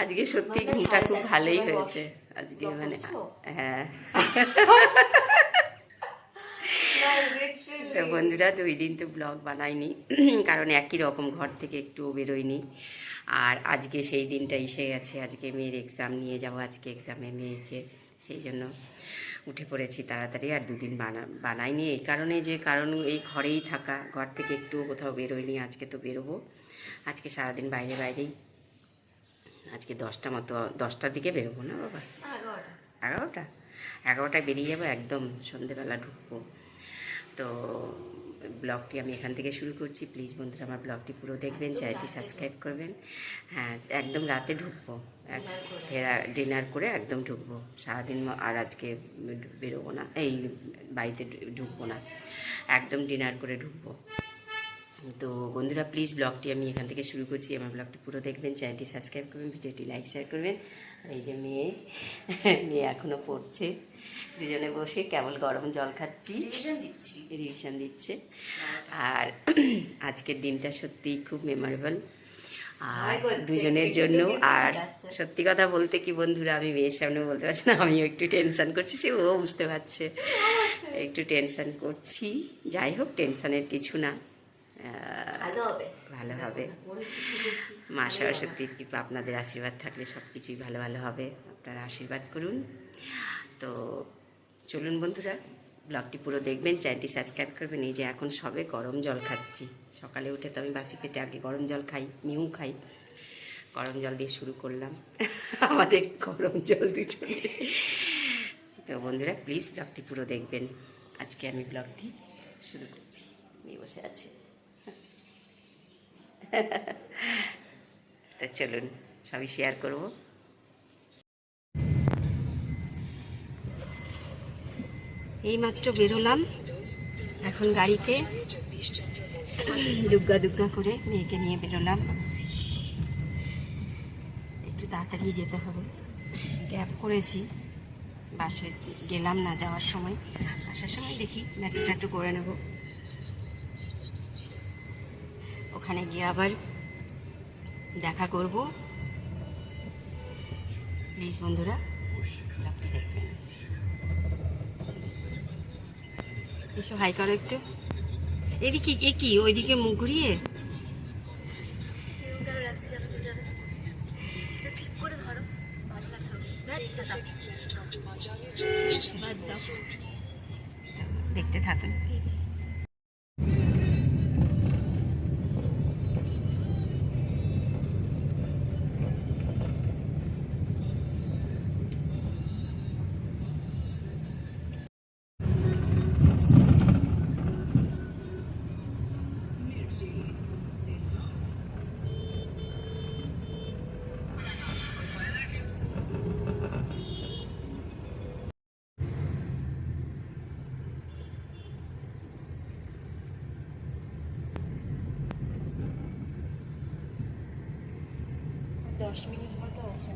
আজকে সত্যি মানে ঘুমটা খুব ভালোই হয়েছে। আজকে মানে হ্যাঁ। তো বন্ধুরা দুই দিন তো ব্লগ বানাইনি কারণ একই রকম ঘর থেকে একটু বেরোয়নি আর আজকে সেই দিনটা এসে গেছে আজকে মেয়ের এক্সাম নিয়ে যাব আজকে এক্সামে মেয়েকে সেই জন্য উঠে পড়েছি তাড়াতাড়ি আর দুদিন বানা বানাইনি। এই কারণে যে কারণ এই ঘরেই থাকা ঘর থেকে একটু কোথাও বেরোয়নি আজকে তো বেরোবো। আজকে সারাদিন বাইরে বাইরেই আজকে দশটা মতো দশটার দিকে বেরোবো না বাবা? এগারোটা। এগারোটা? এগারোটায় বেরিয়ে যাব একদম সন্ধেবেলা ঢুকবো। তো ব্লগটি আমি এখান থেকে শুরু করছি। প্লিজ বন্ধুরা আমার ব্লগটি পুরো দেখবেন চ্যানেলটি সাবস্ক্রাইব করবেন। হ্যাঁ একদম রাতে ঢুকবো। ফেরা ডিনার করে একদম ঢুকবো। সারাদিন আর আজকে বেরোবো না এই বাড়িতে ঢুকবো না। একদম ডিনার করে ঢুকবো। তো বন্ধুরা প্লিজ ব্লগটি আমি এখান থেকে শুরু করছি। আমার ব্লগটি পুরো দেখবেন। চ্যানেলটি সাবস্ক্রাইব করবেন ভিডিওটি লাইক শেয়ার করবেন। আর এই যে মেয়ে মেয়ে এখনও পড়ছে। দুজনে বসে কেবল গরম জল খাচ্ছি। দিচ্ছি। রিভিশন দিচ্ছে। আর আজকের দিনটা সত্যি খুব মেমোরেবল আর দুজনের জন্য। আর সত্যি কথা বলতে কি বন্ধুরা আমি মেয়ের সামনে বলতে পারছি না আমিও একটু টেনশন করছি সে ও বুঝতে পারছে। একটু টেনশন করছি। যাই হোক টেনশনের কিছু না। ভালো হবে। মা সরস্বতীর কৃপা আপনাদের আশীর্বাদ থাকলে সব কিছুই ভালো ভালো হবে। আপনারা আশীর্বাদ করুন। তো চলুন বন্ধুরা ব্লগটি পুরো দেখবেন চ্যানেলটি সাবস্ক্রাইব করবেন। এই যে এখন সবে গরম জল খাচ্ছি। সকালে উঠে তো আমি বাসি পেটে আগে গরম জল খাই মিউ খাই। গরম জল দিয়ে শুরু করলাম। আমাদের গরম জল দুজনে। তো বন্ধুরা প্লিজ ব্লগটি পুরো দেখবেন। আজকে আমি ব্লগটি শুরু করছি। মেয়ে বসে আছে। তা চলুন, সবই শেয়ার করব। এইমাত্র বেরোলাম এখন গাড়িতে। দুগ্গা দুগ্গা করে মেয়েকে নিয়ে বেরোলাম একটু তাড়াতাড়ি যেতে হবে। ক্যাব করেছি। বাসে গেলাম না যাওয়ার সময়। আসার সময় দেখি নাটু টাটু করে নেব। ওখানে গিয়ে আবার দেখা করব। প্লিজ বন্ধুরা দেখবেন। এসো, হাই করো একটু। এদিকে, এ কি? ওইদিকে মুখ ঘুরিয়ে? দেখতে কেন দশ মিনিট মতো আছে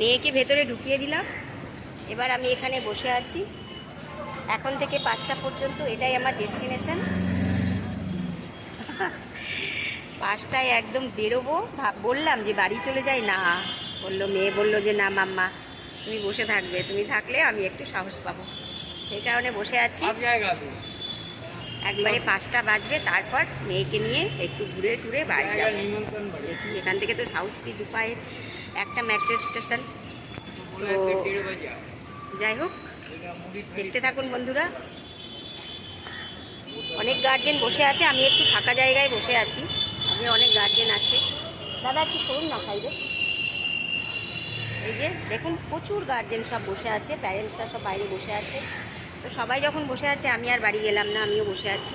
মেয়েকে ভেতরে ঢুকিয়ে দিলাম। এবার আমি এখানে বসে আছি। এখন থেকে পাঁচটা পর্যন্ত এটাই আমার ডেস্টিনেশন। পাঁচটায় একদম বেরোবো। বললাম যে বাড়ি চলে যাই। না, বলল, মেয়ে বলল যে না, মাম্মা, তুমি বসে থাকবে। তুমি থাকলে আমি একটু সাহস পাবো। সেই কারণে বসে আছি। একবারে পাঁচটা বাজবে তারপর মেয়েকে নিয়ে একটু ঘুরে টুরে বাড়ি যাব। দেখি এখান থেকে তো সাউথ স্ট্রিট উপায়ে একটা মেট্রো স্টেশন। তো যাই হোক দেখতে থাকুন বন্ধুরা। অনেক গার্জেন বসে আছে আমি একটু ফাঁকা জায়গায় বসে আছি। আমি অনেক গার্জেন আছে। দাদা একটু সরুন না সাইডে এই যে দেখুন প্রচুর গার্জেন সব বসে আছে প্যারেন্টসরা সব বাইরে বসে আছে। তো সবাই যখন বসে আছে, আমি আর বাড়ি গেলাম না, আমিও বসে আছি।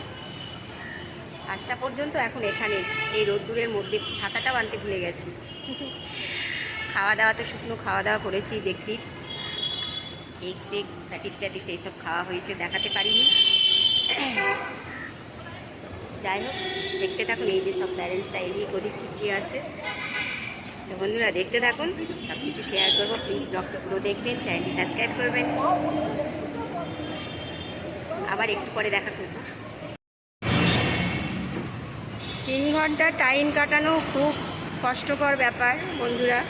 পাঁচটা পর্যন্ত এখন এখানে, এই রোদ্দুরের মধ্যে ছাতাটাও আনতে ভুলে গেছি। খাওয়া দাওয়া তো শুকনো খাওয়া দাওয়া করেছি দেখবি কেক সেক প্যাটিস ট্যাটিস এইসব খাওয়া হয়েছে, দেখাতে পারিনি। যাই হোক, দেখতে থাকুন, এই যে সব প্যারেন্টসরা এদিক ওদিক চিপকিয়ে আছে। তো বন্ধুরা, দেখতে থাকুন সব কিছু শেয়ার করব প্লিজ ব্লগটা পুরো দেখবেন চ্যানেলটি সাবস্ক্রাইব করবেন। আবার একটু পরে দেখা করব। তিন ঘণ্টা টাইম কাটানো খুব কষ্টকর ব্যাপার, বন্ধুরা।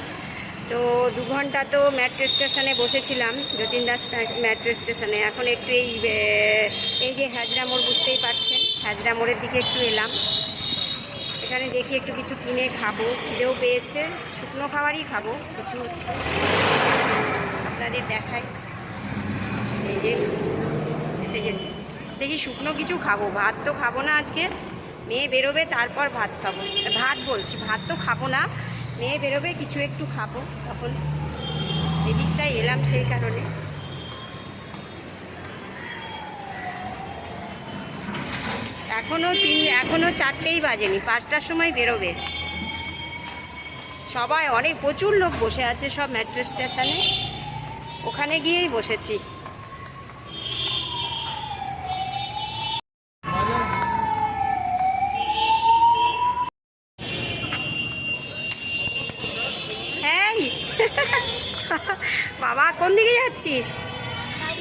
তো দু ঘণ্টা তো মেট্রো স্টেশনে বসেছিলাম, যতীন দাস মেট্রো স্টেশনে। এখন একটু এই এই যে হাজরা মোড় বুঝতেই পারছেন, হাজরা মোড়ের দিকে একটু এলাম। এখানে দেখি একটু কিছু কিনে খাব, খিদেও পেয়েছে। শুকনো খাবারই খাব, কিছু আপনাদের দেখাই। এই যে এই যে। দেখি শুকনো কিছু খাব। ভাত তো খাব না আজকে। মেয়ে বেরোবে, তারপর ভাত খাব। ভাত বলছি, ভাত তো খাব না। মেয়ে বেরোবে, কিছু একটু খাব। তখন এদিকটাই এলাম সেই কারণে। এখনও তিন, এখনও চারটেই বাজেনি, পাঁচটার সময় বেরোবে। সবাই অনেক, প্রচুর লোক বসে আছে সব মেট্রো স্টেশনে। ওখানে গিয়েই বসেছি এই বাবা, কোন দিকে যাচ্ছিস?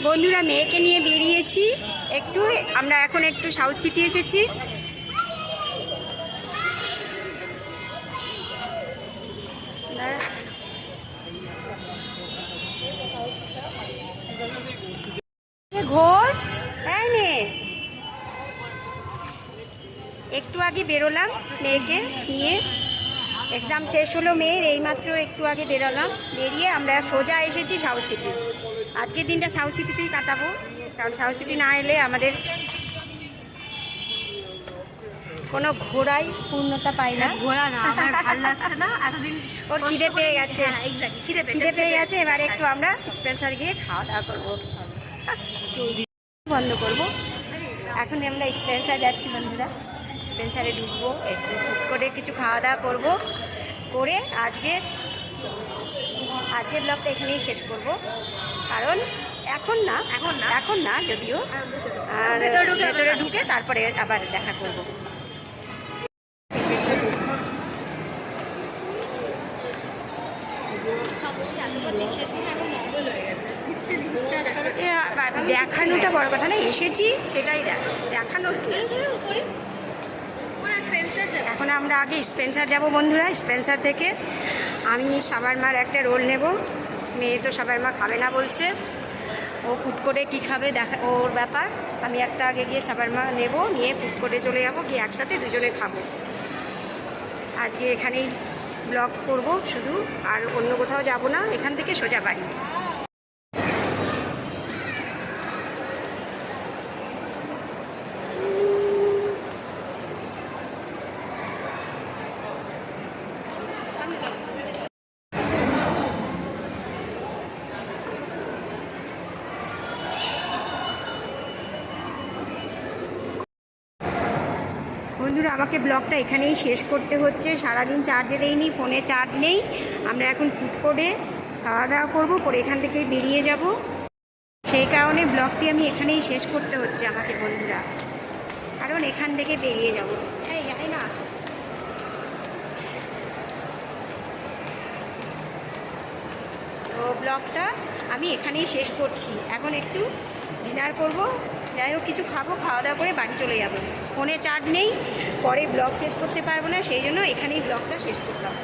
বন্ধুরা, মেয়েকে নিয়ে বেরিয়েছি। একটু, আমরা এখন একটু সাউথ সিটি এসেছি। ঘোর। এই মেয়ে। একটু আগে বেরোলাম মেয়েকে নিয়ে। এক্সাম শেষ হলো মেয়ের এইমাত্র একটু আগে বেরোলাম। বেরিয়ে আমরা সোজা এসেছি সাউথ সিটি। আজকের দিনটা সাউথ সিটিতেই কাটাবো কারণ সাউথ সিটি না এলে আমাদের কোনো ঘোড়াই পূর্ণতা পাই না। ঘোরা না আমার ভালো লাগছে না। এতদিন ওর খিদে পেয়ে গেছে। হ্যাঁ, খিদে খিদে পেয়ে গেছে। এবার একটু আমরা স্পেন্সার গিয়ে খাওয়া দাওয়া করব। বন্ধ করব। এখন আমরা স্পেন্সার যাচ্ছি বন্ধুরা। স্পেন্সারে ঢুকবো একটু টুক করে কিছু খাওয়া দাওয়া করব করে আজকে আজকের ব্লগটা এখানেই শেষ করব কারণ এখন না এখন না? এখন না যদিও আর ভেতরে ঢুকে তারপরে আবার দেখা করব দেখানোটা বড় কথা না এসেছি সেটাই দেখ দেখানোর? এখন আমরা আগে স্পেন্সার যাব বন্ধুরা। স্পেন্সার থেকে আমি সাবারমার একটা রোল নেব। মেয়ে তো সাবার মা খাবে না বলছে। ও ফুট করে কী খাবে দেখা ওর ব্যাপার। আমি একটা আগে গিয়ে সাবার মা নেব, নিয়ে ফুট করে চলে যাব, গিয়ে একসাথে দুজনে খাব। আজকে এখানেই ব্লগ করব শুধু। আর অন্য কোথাও যাব না, এখান থেকে সোজা বাড়ি। বন্ধুরা, আমাকে ব্লগটা এখানেই শেষ করতে হচ্ছে। সারাদিন চার্জে দেইনি, ফোনে চার্জ নেই। আমরা এখন ফুড করে খাওয়া দাওয়া করব পরে এখান থেকেই বেরিয়ে যাব। সেই কারণে ব্লগটি আমি এখানেই শেষ করতে হচ্ছে আমাকে, বন্ধুরা। কারণ এখান থেকে বেরিয়ে যাব। এই যাই না তো ব্লগটা আমি এখানেই শেষ করছি। এখন একটু ডিনার করব। যাই হোক, কিছু খাব, খাওয়া দাওয়া করে বাড়ি চলে যাব। ফোনে চার্জ নেই, পরে ব্লগ শেষ করতে পারব না, সেই জন্য এখানেই ব্লগটা শেষ করলাম।